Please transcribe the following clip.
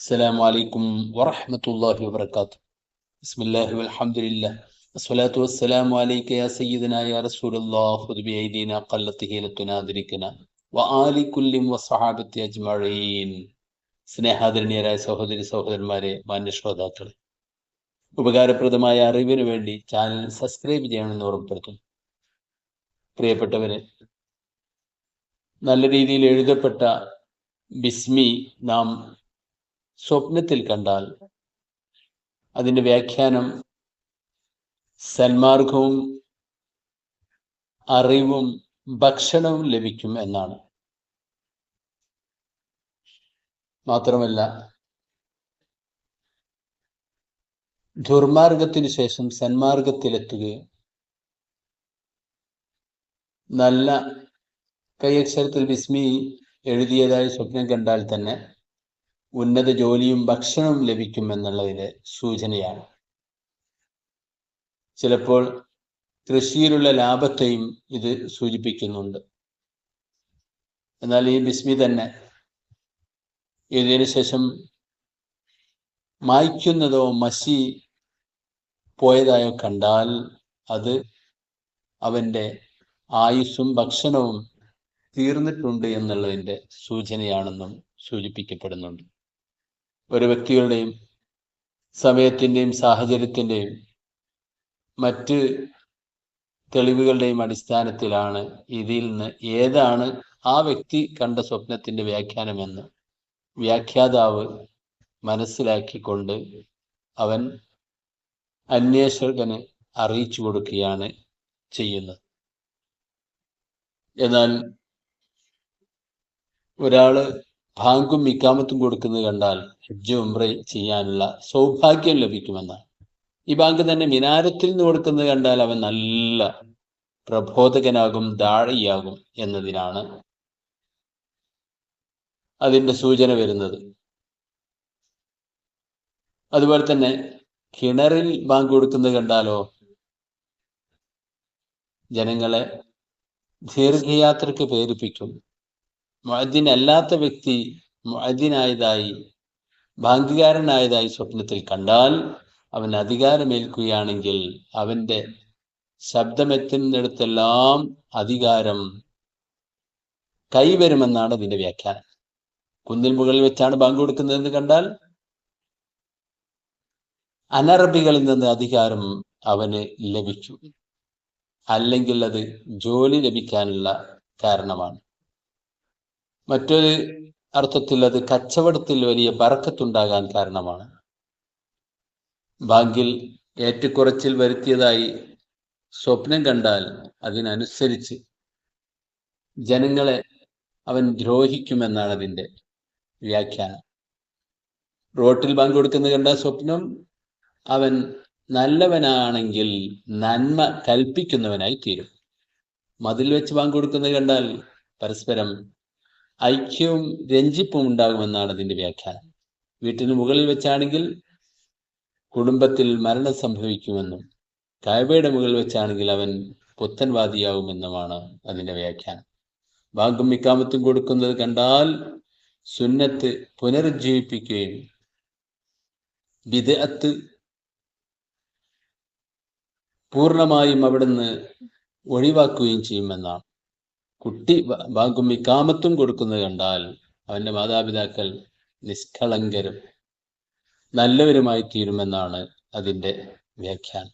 السلام عليكم ورحمة الله وبركاته بسم الله والحمد لله والصلاة والسلام عليك يا سيدنا يا رسول الله خذ بأيدينا قلت هيلتنا أدركنا وآل كل وصحابة أجمعين സ്നേഹാദരണീയരായ സഹോദരി സഹോദരന്മാരെ മാന്യ ശ്രോതാക്കളെ ഉപകാരപ്രദമായ അറിവിന് വേണ്ടി ചാനൽ സബ്സ്ക്രൈബ് ചെയ്യണമെന്ന് ഓർമ്മപ്പെടുത്തുന്നു പ്രിയപ്പെട്ടവരെ നല്ല രീതിയിൽ എഴുതപ്പെട്ട ബിസ്മി നാം സ്വപ്നത്തിൽ കണ്ടാൽ അതിന്റെ വ്യാഖ്യാനം സന്മാർഗവും അറിവും ഭക്ഷണവും ലഭിക്കും എന്നാണ്. മാത്രമല്ല ദുർമാർഗത്തിന് ശേഷം സന്മാർഗത്തിലെത്തുകയും നല്ല കൈയക്ഷരത്തിൽ ബിസ്മി എഴുതിയതായി സ്വപ്നം കണ്ടാൽ തന്നെ ഉന്നത ജോലിയും ഭക്ഷണവും ലഭിക്കും എന്നുള്ളതിന്റെ സൂചനയാണ്. ചിലപ്പോൾ കൃഷിയിലുള്ള ലാഭത്തെയും ഇത് സൂചിപ്പിക്കുന്നുണ്ട്. എന്നാൽ ഈ ബിസ്മി തന്നെ ഇതിനു ശേഷം മായ്ക്കുന്നതോ മസി പോയതായോ കണ്ടാൽ അത് അവന്റെ ആയുസ്സും ഭക്ഷണവും തീർന്നിട്ടുണ്ട് എന്നുള്ളതിന്റെ സൂചനയാണെന്നും സൂചിപ്പിക്കപ്പെടുന്നുണ്ട്. ഒരു വ്യക്തികളുടെയും സമയത്തിന്റെയും സാഹചര്യത്തിന്റെയും മറ്റ് തെളിവുകളുടെയും അടിസ്ഥാനത്തിലാണ് ഇതിൽ നിന്ന് ഏതാണ് ആ വ്യക്തി കണ്ട സ്വപ്നത്തിന്റെ വ്യാഖ്യാനമെന്ന് വ്യാഖ്യാതാവ് മനസ്സിലാക്കിക്കൊണ്ട് അവൻ അന്വേഷകന് അറിയിച്ചു കൊടുക്കുകയാണ് ചെയ്യുന്നത്. എന്നാൽ ഒരാൾ ഭാങ്കും ഇക്കാമത്തും കൊടുക്കുന്നത് കണ്ടാൽ ഹജ്ജ് ഉംറ ചെയ്യാനുള്ള സൗഭാഗ്യം ലഭിക്കുമെന്നാണ്. ഈ ബാങ്ക് തന്നെ മിനാരത്തിൽ നിന്ന് കൊടുക്കുന്നത് കണ്ടാൽ അവൻ നല്ല പ്രബോധകനാകും ദാഴിയാകും എന്നതിനാണ് അതിന്റെ സൂചന വരുന്നത്. അതുപോലെ തന്നെ കിണറിൽ ബാങ്ക് കൊടുക്കുന്നത് കണ്ടാലോ? ജനങ്ങളെ ദീർഘയാത്രക്ക് പ്രേരിപ്പിക്കും. മുഅദ്ദിൻ അല്ലാത്ത വ്യക്തി മുഅദ്ദിനായതായി ബാങ്കുകാരനായതായി സ്വപ്നത്തിൽ കണ്ടാൽ അവൻ അധികാരമേൽക്കുകയാണെങ്കിൽ അവന്റെ ശബ്ദമെത്തുന്നിടത്തെല്ലാം അധികാരം കൈവരുമെന്നാണ് അതിന്റെ വ്യാഖ്യാനം. കുന്നിൽ മുകളിൽ വെച്ചാണ് ബാങ്ക് കൊടുക്കുന്നതെന്ന് കണ്ടാൽ അനറബികളിൽ നിന്ന് അധികാരം അവന് ലഭിച്ചു. അല്ലെങ്കിൽ അത് ജോലി ലഭിക്കാനുള്ള കാരണമാണ്. മറ്റൊരു അർത്ഥത്തിൽ അത് കച്ചവടത്തിൽ വലിയ ബറക്കത്തുണ്ടാകാൻ കാരണമാണ്. ബാങ്കിൽ ഏറ്റക്കുറച്ചിൽ വരുത്തിയതായി സ്വപ്നം കണ്ടാൽ അതിനനുസരിച്ച് ജനങ്ങളെ അവൻ ദ്രോഹിക്കുമെന്നാണ് അതിന്റെ വ്യാഖ്യാനം. റോട്ടിൽ ബാങ്ക് കൊടുക്കുന്നത് കണ്ട സ്വപ്നം അവൻ നല്ലവനാണെങ്കിൽ നന്മ കൽപ്പിക്കുന്നവനായി തീരും. മതിൽ വെച്ച് ബാങ്ക് കൊടുക്കുന്നത് കണ്ടാൽ പരസ്പരം ഐക്യവും രഞ്ജിപ്പും ഉണ്ടാകുമെന്നാണ് അതിന്റെ വ്യാഖ്യാനം. വീട്ടിന് മുകളിൽ വെച്ചാണെങ്കിൽ കുടുംബത്തിൽ മരണം സംഭവിക്കുമെന്നും കായബയുടെ മുകളിൽ വെച്ചാണെങ്കിൽ അവൻ പുത്തൻവാദിയാവുമെന്നുമാണ് അതിന്റെ വ്യാഖ്യാനം. ഭാഗം മിക്കാമത്തും കൊടുക്കുന്നത് കണ്ടാൽ സുന്നത്ത് പുനരുജ്ജീവിപ്പിക്കുകയും വിദഅത്ത് പൂർണമായും അവിടുന്ന് ഒഴിവാക്കുകയും ചെയ്യുമെന്നാണ്. കുട്ടി ബാങ്കും ഇക്കാമത്തും കൊടുക്കുന്നത് കണ്ടാൽ അവന്റെ മാതാപിതാക്കൾ നിഷ്കളങ്കരും നല്ലവരുമായി തീരുമെന്നാണ് അതിന്റെ വ്യാഖ്യാനം.